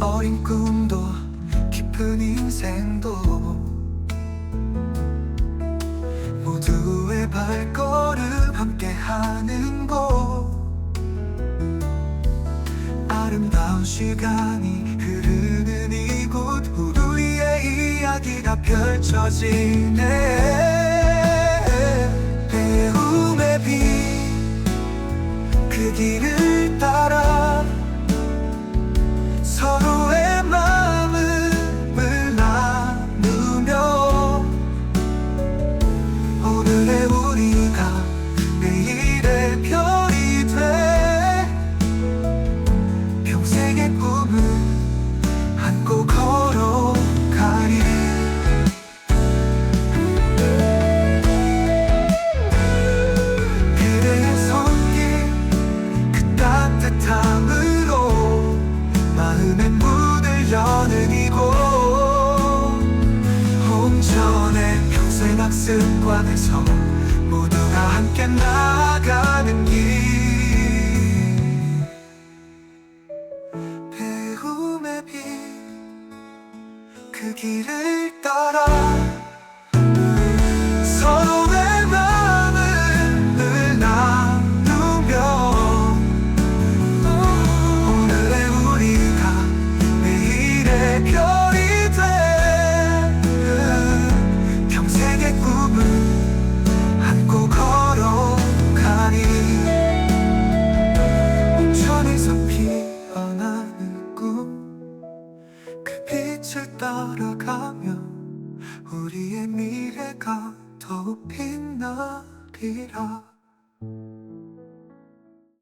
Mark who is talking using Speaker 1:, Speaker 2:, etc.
Speaker 1: 어린 꿈도 깊은 인생도 모두의 발걸음 함께하는 곳. 아름다운 시간이 흐르는 이곳 우리의 이야기가 펼쳐지네. 배움의 빛그 길을 따라 학습관에서 모두가 함께 나가는 길. 배움의 빛그 길을 따라 빛을 따라가며 우리의 미래가 더욱 빛나리라.